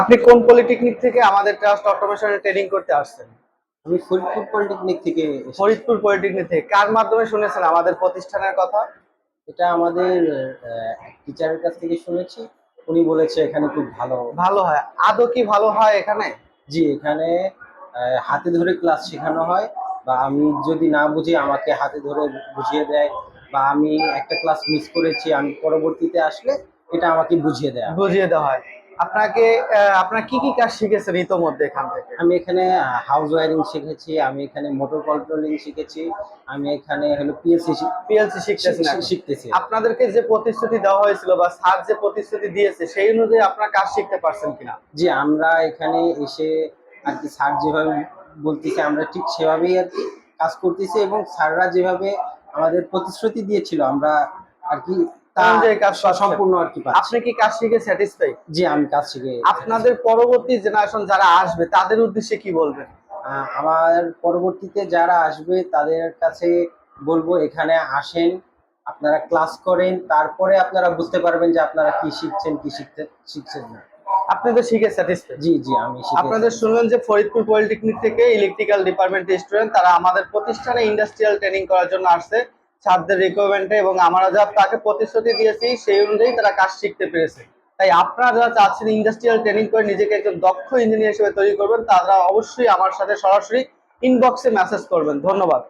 আপনি কোন পলিটেকনিক থেকে আমাদের ট্রাস্ট অটোমেশনে ট্রেনিং করতে আসছেন? আমি ফরিদপুর পলিটেকনিক থেকে ফরিদপুর পলিটেকনিক থেকে। কার মাধ্যমে শুনেছেন আমাদের প্রতিষ্ঠানের কথা? এটা আমাদের টিচারের কাছ থেকে শুনেছি। উনি বলেছে এখানে খুব ভালো। ভালো হয়। আদৌ কি ভালো হয় এখানে? জি এখানে হাতে ধরে ক্লাস শেখানো হয় বা আমি যদি না বুঝি আমাকে হাতে ধরে বুঝিয়ে দেয় বা আমি একটা ক্লাস মিস করেছি আমি পরবর্তীতে আসলে এটা আমাকে বুঝিয়ে দেয় বুঝিয়ে দেওয়া হয়। আপনাকে আপনার কি কি কাজ শিখেছেন ইতোমধ্যে এখান থেকে? আমি এখানে হাউস ওয়ারিং শিখেছি আমি এখানে মোটর কন্ট্রোলিং শিখেছি আমি এখানে হলো পিএলসি শিখতেছেন এখন। শিখতেছি। আপনাদেরকে যে প্রতিশ্রুতি দেওয়া হয়েছিল বা স্যার যে প্রতিশ্রুতি দিয়েছে সেই অনুযায়ী আপনার কাজ শিখতে পারছেন কিনা? জি আমরা এখানে এসে আর কি স্যার যেভাবে বলতেছে আমরা ঠিক সেভাবেই আর কি কাজ করতেছি এবং স্যাররা যেভাবে আমাদের প্রতিশ্রুতি দিয়েছিল আমরা আর কি সম্পূর্ণ আর কি আপনি কি কাজ শিখে স্যাটিসফাই জি আমি কাজ শিখে আপনাদের পরবর্তী জেনারেশন যারা আসবে তাদের উদ্দেশ্যে কি বলবেন? আমার পরবর্তীতে যারা আসবে তাদের কাছে বলব এখানে আসেন আপনারা ক্লাস করেন তারপরে আপনারা বুঝতে পারবেন যে আপনারা কি শিখছেন কি শিখতে শিখছেন না। আপনাদের শিখে স্যাটিসফাই জি জি আমি আপনাদের শুনলেন যে ফরিদপুর পলিটেকনিক থেকে ইলেকট্রিক্যাল ডিপার্টমেন্টের স্টুডেন্ট তারা আমাদের প্রতিষ্ঠানে ইন্ডাস্ট্রিয়াল ট্রেনিং করার জন্য আসছে। ছাত্রদের রিকোয়ারমেন্টে এবং আমরা যা তাকে প্রতিশ্রুতি দিয়েছি, সেই অনুযায়ী তারা কাজ শিখতে পেরেছে। তাই আপনারা যারা চাচ্ছেন ইন্ডাস্ট্রিয়াল ট্রেনিং করে নিজেকে একজন দক্ষ ইঞ্জিনিয়ার হিসেবে তৈরি করবেন, তারা অবশ্যই আমার সাথে সরাসরি ইনবক্সে মেসেজ করবেন। ধন্যবাদ।